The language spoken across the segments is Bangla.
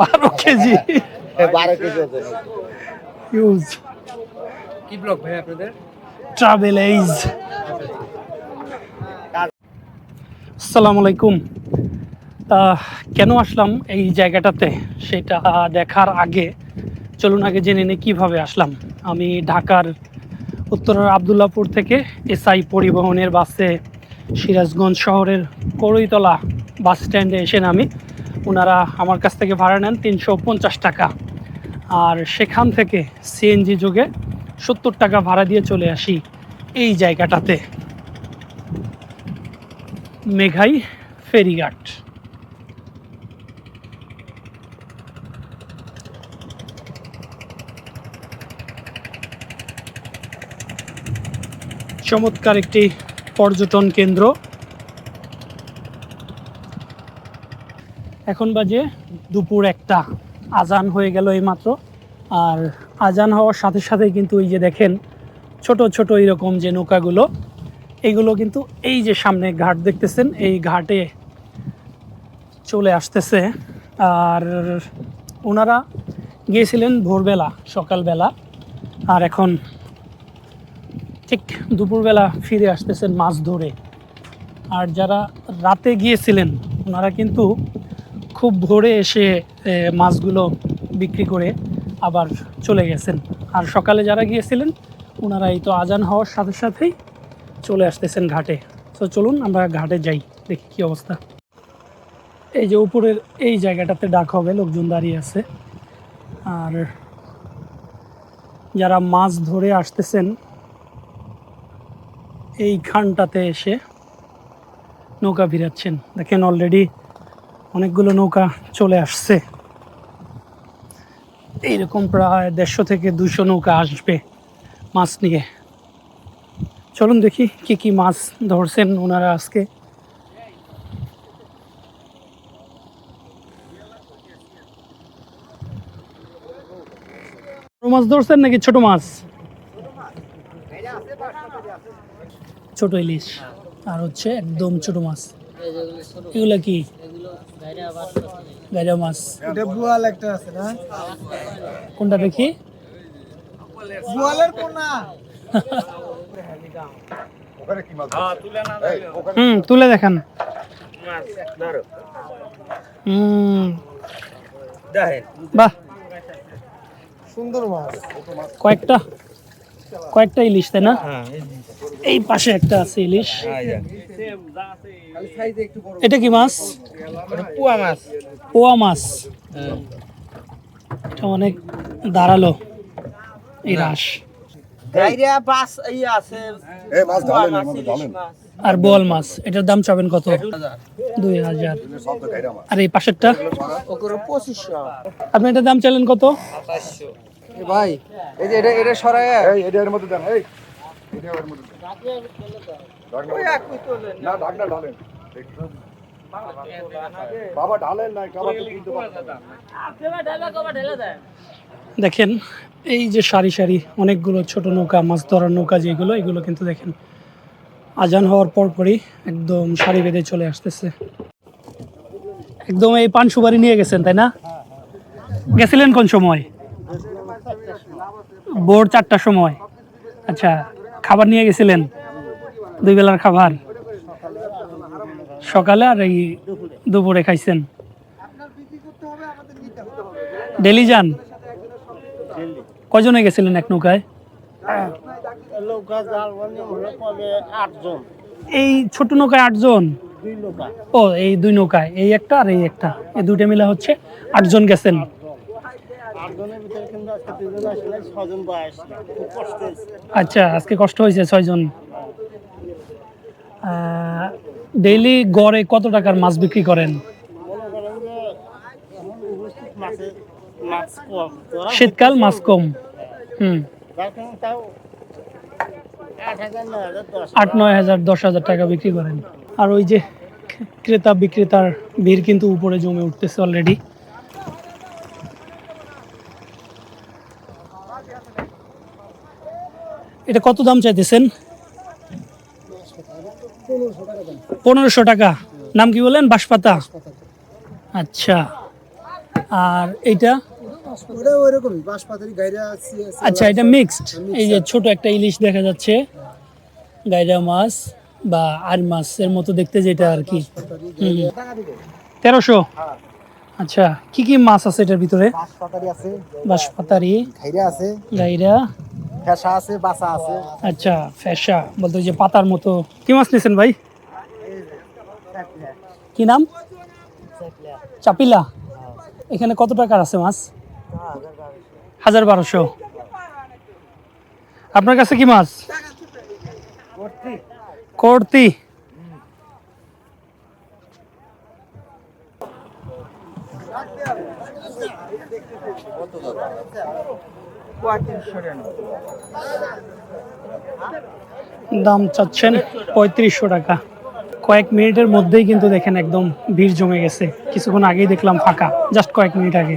বারো কেজি। বারো কেজি ইউজ কি ব্লক ভাই আপনাদের? ট্রাভেল এইজ আসসালামু আলাইকুম। আহ, কেন আসলাম এই জায়গাটাতে? সেটা দেখার আগে চলুন আগে জেনে নিই কীভাবে আসলাম। আমি ঢাকার উত্তরের আবদুল্লাপুর থেকে এসআই পরিবহনের বাসে সিরাজগঞ্জ শহরের করইতলা বাস স্ট্যান্ডে এসে নামি। ওনারা আমার কাছ থেকে ভাড়া নেন তিনশো পঞ্চাশ টাকা। আর সেখান থেকে সিএনজি যোগে সত্তর টাকা ভাড়া দিয়ে চলে আসি এই জায়গাটাতে। মেঘাই ফেরিঘাট। চমৎকার একটি পর্যটন কেন্দ্র। এখন বাজে দুপুর একটা। আজান হয়ে গেল এইমাত্র। আর আজান হওয়ার সাথে সাথে কিন্তু এই যে দেখেন, ছোট ছোট এরকম যে নৌকাগুলো এইগুলো কিন্তু এই যে সামনে ঘাট দেখতেছেন, এই ঘাটে চলে আসতেছে। আর ওনারা গিয়েছিলেন ভোরবেলা, সকালবেলা। আর এখন ঠিক দুপুরবেলা ফিরে আসতেছেন মাছ ধরে। আর যারা রাতে গিয়েছিলেন, ওনারা কিন্তু খুব ভোরে এসে মাছগুলো বিক্রি করে আবার চলে গেছেন। আর সকালে যারা গিয়েছিলেন ওনারা এই তো আজান হওয়ার সাথে সাথেই চলে আসতেছেন ঘাটে। তো চলুন, আমরা ঘাটে যাই, দেখি কি অবস্থা। এই যে উপরের এই জায়গাটাতে ডাক হবে, লোকজন দাঁড়িয়ে আছে। আর যারা মাছ ধরে আসতেছেন, এই খানটাতে এসে নৌকা ভিড়াচ্ছেন। দেখেন অলরেডি অনেকগুলো নৌকা চলে আসছে। এইরকম প্রায় দেড়শো থেকে দুশো নৌকা আসবে মাছ নিয়ে। চলুন দেখি কি কি মাছ ধরছেন ওনারা আজকে। মাছ ধরছেন নাকি ছোট মাছ? ছোট ইলিশ। আর হচ্ছে একদম ছোট মাছ। এগুলা কি? গাইরা মাছ। এটা বুয়াল একটা আছে না? কোনটা দেখি? বুয়ালের কোনা। হুম তুলে দেখান। হুম। বাহ। সুন্দর মাছ। কয়েকটা। কয়েকটা ইলিশ তাই না? এই পাশে একটা আছে ইলিশ। খালি সাইজে একটু বড়। এটা কি মাছ? পোয়া মাছ। পোয়া মাছ। এটা অনেক দাঁড়াল এই রাস এই আছে। এই মাছ ঢালেন এর মধ্যে ঢালেন। আর বোয়াল মাছ এটার দাম চাবেন কত? দুই হাজার। আর এই পাশেরটা? আপনি এটার দাম চাইলেন কত? ভাই এই যে এটা এটা সরায় এই এটা এর মধ্যে দেন এই। এটা এর মধ্যে দেন। না ঢাকনা ঢালেন বাবা ঢালেন না কাবা তো কিনতে পারছেন না। দেখেন এই যে সারি সারি অনেকগুলো ছোট নৌকা মাছ ধরার নৌকা যেগুলো এগুলো কিন্তু দেখেন আজান হওয়ার পর পরই একদম সারি বেঁধে চলে আসতেছে। একদম এই পান সুপারি নিয়ে গেছেন তাই না? গেছিলেন কোন সময়? ভোর চারটার সময়। আচ্ছা খাবার নিয়ে গেছিলেন? দুই বেলার খাবার। সকালে আর এই দুপুরে খাইছেন? ডেলি যান? কজনে গেছিলেন এক নৌকায়? এই ছোট নৌকায় আটজন? ও এই দুই নৌকায়। এই একটা আর এই একটা। এই দুইটা মিলে হচ্ছে আটজন গেছেন। আচ্ছা আজকে কষ্ট হয়েছে ছয়জন। ডেইলি গড়ে কত টাকার মাছ বিক্রি করেন? শীতকাল মাছ কম। হুম। আট নয় হাজার দশ হাজার। টাকা বিক্রি করেন। আর ওই যে ক্রেতা বিক্রেতার ভিড় কিন্তু উপরে জমে উঠতেছে অলরেডি এটা কত দাম চাইতেছেন? পনেরোশো টাকা। নাম কি বলেন? বাঁশপাতা? আচ্ছা। আর এইটা? গাইরা আচ্ছা এটা মিক্সড এই যে ছোট একটা ইলিশ দেখা যাচ্ছে। গাইরা মাছ বা আর মাছের মতো দেখতে যেটা আর কি। তেরোশো? আচ্ছা কি কি মাছ আছে এটার ভিতরে? বাঁশপাতারি আছে। বাঁশপাতারি। ঘাইরা আছে। গাইরা ফেসা আছে, বাসা আছে। আচ্ছা ফ্যাসা বলতে যে পাতার মতো। কি মাছ নিয়েছেন ভাই? কি নাম? চাপিলা। এখানে কত টাকার আছে মাছ? হাজার বারোশো। আপনার কাছে কি মাছ? করতি দাম চাচ্ছেন পঁয়ত্রিশশো টাকা। কয়েক মিনিটের মধ্যেই কিন্তু দেখেন একদম ভিড় জমে গেছে। কিছুক্ষণ আগেই দেখলাম ফাঁকা, জাস্ট কয়েক মিনিট আগে।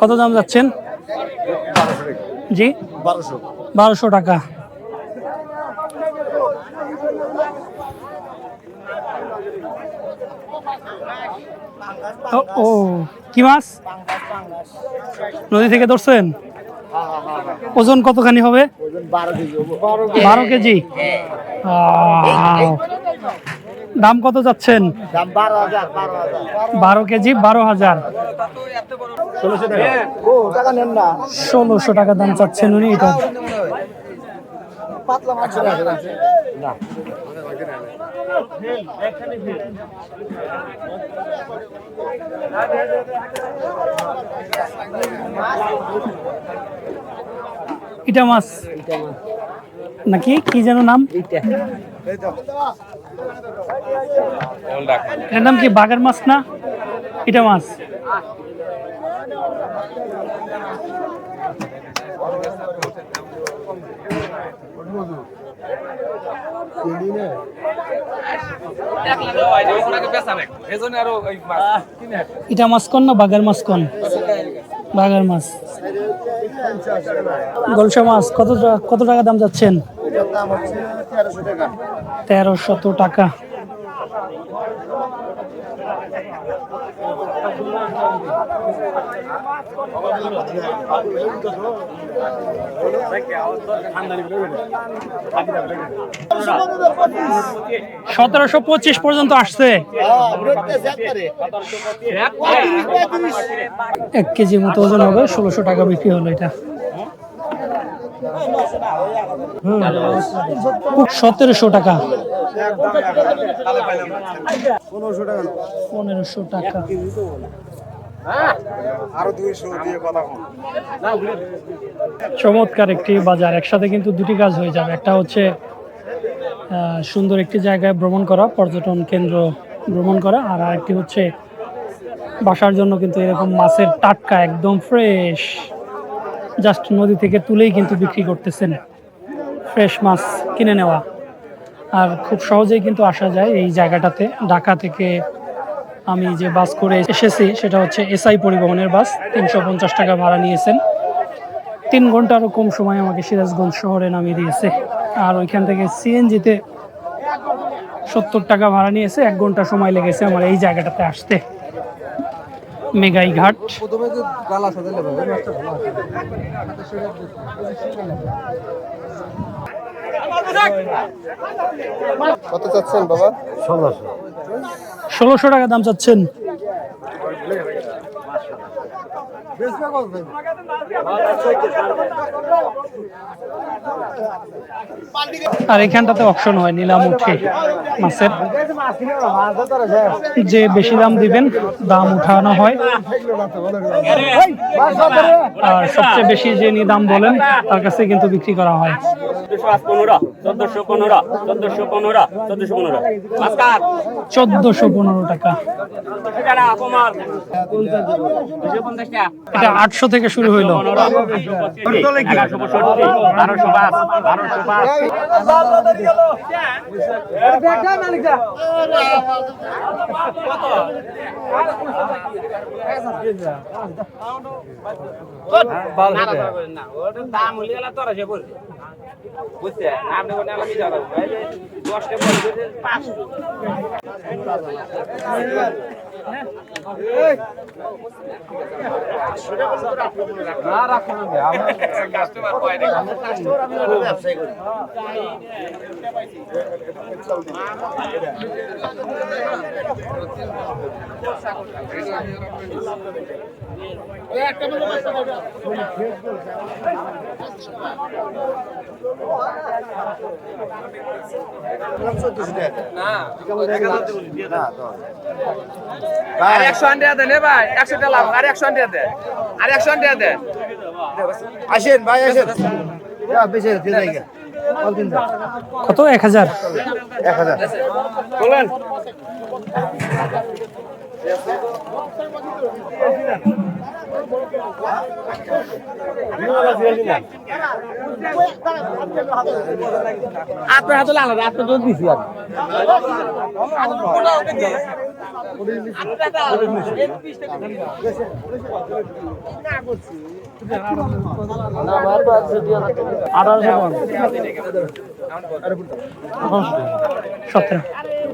কত দাম যাচ্ছেন? জি? বারোশো। বারোশো টাকা। ও, কি মাছ? নদী থেকে ধরছেন? ওজন কতখানি হবে? বারো কেজি। বারো কেজি? আহ, দাম কত যাচ্ছেন? বারো কেজি বারো হাজার। ষোলোশো টাকা। ও টাকা নেন না। ষোলোশো টাকা দাম চাচ্ছেন উনি এটা। পাতলা এটা মাছ। নাকি? কি যেন নাম? এর নাম কি বাগার মাছ না? এটা মাছ। এটা মাছ কোন না বাগার মাছ কোন? বাগার মাছ। গলসা মাছ, কত কত টাকা দাম যাচ্ছেন? তেরোশত তেরোশো টাকা তেরো শত টাকা। সতেরোশো পঁচিশ পর্যন্ত আসছে। এক কেজি মতো ওজন হবে, ষোলোশো টাকা বিক্রি হলো এটা। সতেরোশো টাকা। পনেরোশো টাকা। চমৎকার একটি বাজার। একসাথে কিন্তু দুটি কাজ হয়ে যাবে। একটা হচ্ছে সুন্দর একটি জায়গায় ভ্রমণ করা, পর্যটন কেন্দ্র ভ্রমণ করা, আর আরেকটি হচ্ছে, বাসার জন্য কিন্তু এরকম মাছের টাটকা একদম ফ্রেশ জাস্ট নদী থেকে তুলেই কিন্তু বিক্রি করতেছেন। ফ্রেশ মাছ কিনে নেওয়া। আর খুব সহজেই কিন্তু আসা যায় এই জায়গাটাতে। ঢাকা থেকে আমি যে বাস করে এসেছি, সেটা হচ্ছে এসআই পরিবহনের বাস। তিনশো পঞ্চাশ টাকা ভাড়া নিয়েছেন। তিন ঘন্টারও কম সময় আমাকে সিরাজগঞ্জ শহরে নামিয়ে দিয়েছে। আর ওইখান থেকে সিএনজিতে সত্তর টাকা ভাড়া নিয়েছে। এক ঘণ্টা সময় লেগেছে আমার এই জায়গাটাতে আসতে। মেগাই ঘাট। প্রথমে কত চাচ্ছেন বাবা? ষোলোশো। ষোলোশো টাকা দাম চাচ্ছেন। আর এখানটাতে অপশন হয় নিলাম উঠে মাছের। যে বেশি দাম দিবেন দাম উঠানো হয়। আর সবচেয়ে বেশি যে নি দাম বলেন তার কাছে কিন্তু বিক্রি করা হয়। পনেরো চোদ্দশো পনেরো চোদ্দশো পনেরো চোদ্দশো পনেরো। মাস্কার চোদ্দশো পনেরো টাকা। এটা আটশো থেকে শুরু হইল। বারোশো পাঁচ বারোশো পাঁচ। দাম হলে গেলে তোরা সে বলছে বুঝছে? আপনি কোনো আমি যাব দশটা বলছে পাঁচশো আর একশো আন্ডিয়া দেন ভাই একশো টাকা লাভ আর একশো আন্ডিয়া দেন আর একশো আন্ডিয়া দেন। আসেন ভাই আসেন। যা বেশি কত কত? এক হাজার। এক হাজার। বলেন। আপনার হাতে আলাদা আপনার দুধ দিছি আমি। সতেরো।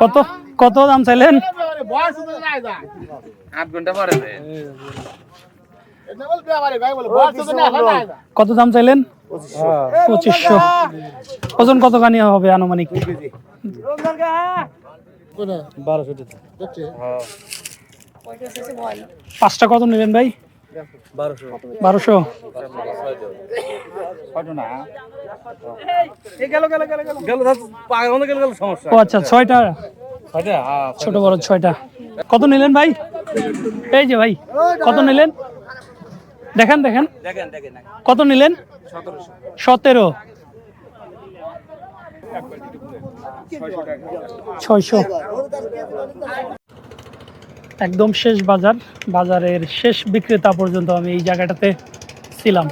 কত কত দাম চাইলেন? আট ঘণ্টা পরে কত দাম চাইলেন? পঁচিশশো। ওজন কত খানি হবে আনুমানিক? পাঁচটা কত নেবেন ভাই? বারোশো। ও আচ্ছা ছয়টা? ছোট বড় ছয়টা। কত নিলেন ভাই? এই যে ভাই কত নিলেন? দেখেন দেখেন। কত নিলেন? সতেরো। ছয়শো একদম শেষ বাজার বাজারের শেষ বিক্রেতা পর্যন্ত আমি এই জায়গাটাতে ছিলাম।